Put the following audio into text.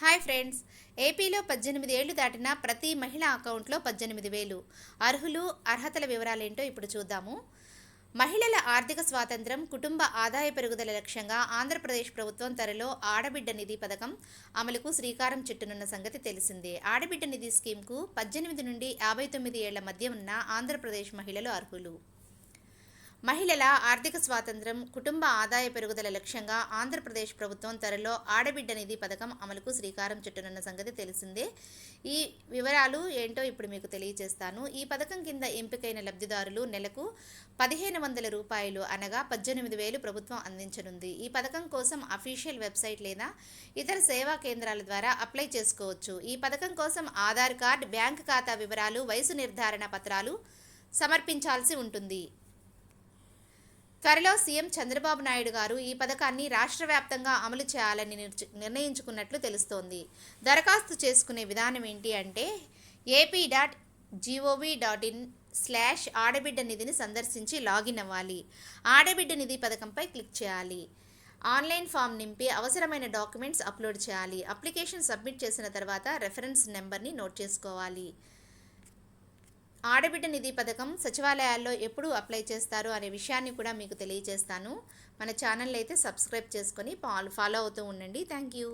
Hi friends ఏపీలో పద్దెనిమిది ఏళ్ళు దాటిన ప్రతి మహిళ అకౌంట్లో పద్దెనిమిది వేలు. అర్హులు అర్హతల వివరాలేంటో ఇప్పుడు చూద్దాము. మహిళల ఆర్థిక స్వాతంత్రం కుటుంబ ఆదాయ పెరుగుదల లక్ష్యంగా ఆంధ్రప్రదేశ్ ప్రభుత్వం త్వరలో ఆడబిడ్డ నిధి పథకం అమలుకు శ్రీకారం చుట్టనున్న సంగతి తెలిసిందే. ఆడబిడ్డ నిధి స్కీమ్కు పద్దెనిమిది నుండి యాభై తొమ్మిది ఏళ్ళ మధ్య ఉన్న ఆంధ్రప్రదేశ్ మహిళలు అర్హులు. మహిళల ఆర్థిక స్వాతంత్రం కుటుంబ ఆదాయ పెరుగుదల లక్ష్యంగా ఆంధ్రప్రదేశ్ ప్రభుత్వం త్వరలో ఆడబిడ్డ నిధి పథకం అమలుకు శ్రీకారం చుట్టనున్న సంగతి తెలిసిందే. ఈ వివరాలు ఏంటో ఇప్పుడు మీకు తెలియజేస్తాను. ఈ పథకం కింద ఎంపికైన లబ్ధిదారులు నెలకు పదిహేను వందల రూపాయలు అనగా పద్దెనిమిది వేలు ప్రభుత్వం అందించనుంది. ఈ పథకం కోసం అఫీషియల్ వెబ్సైట్ లేదా ఇతర సేవా కేంద్రాల ద్వారా అప్లై చేసుకోవచ్చు. ఈ పథకం కోసం ఆధార్ కార్డ్ బ్యాంక్ ఖాతా వివరాలు వయసు నిర్ధారణ పత్రాలు సమర్పించాల్సి ఉంటుంది. త్వరలో సీఎం చంద్రబాబు నాయుడు గారు ఈ పథకాన్ని రాష్ట్ర వ్యాప్తంగా అమలు చేయాలని నిర్ణయించుకున్నట్లు తెలుస్తోంది. దరఖాస్తు చేసుకునే విధానం ఏంటి అంటే AP dot gov dot in slash ఆడబిడ్డ నిధిని సందర్శించి లాగిన్ అవ్వాలి. ఆడబిడ్డ నిధి పథకంపై క్లిక్ చేయాలి. ఆన్లైన్ ఫామ్ నింపి అవసరమైన డాక్యుమెంట్స్ అప్లోడ్ చేయాలి. అప్లికేషన్ సబ్మిట్ చేసిన తర్వాత రెఫరెన్స్ నెంబర్ని నోట్ చేసుకోవాలి. ఆడబిడ్డ నిధి పథకం సచివాలయాల్లో ఎప్పుడు అప్లై చేస్తారు అనే విషయాన్ని కూడా మీకు తెలియజేస్తాను. మన ఛానల్ అయితే సబ్స్క్రైబ్ చేసుకొని ఫాలో అవుతూ ఉండండి. Thank you.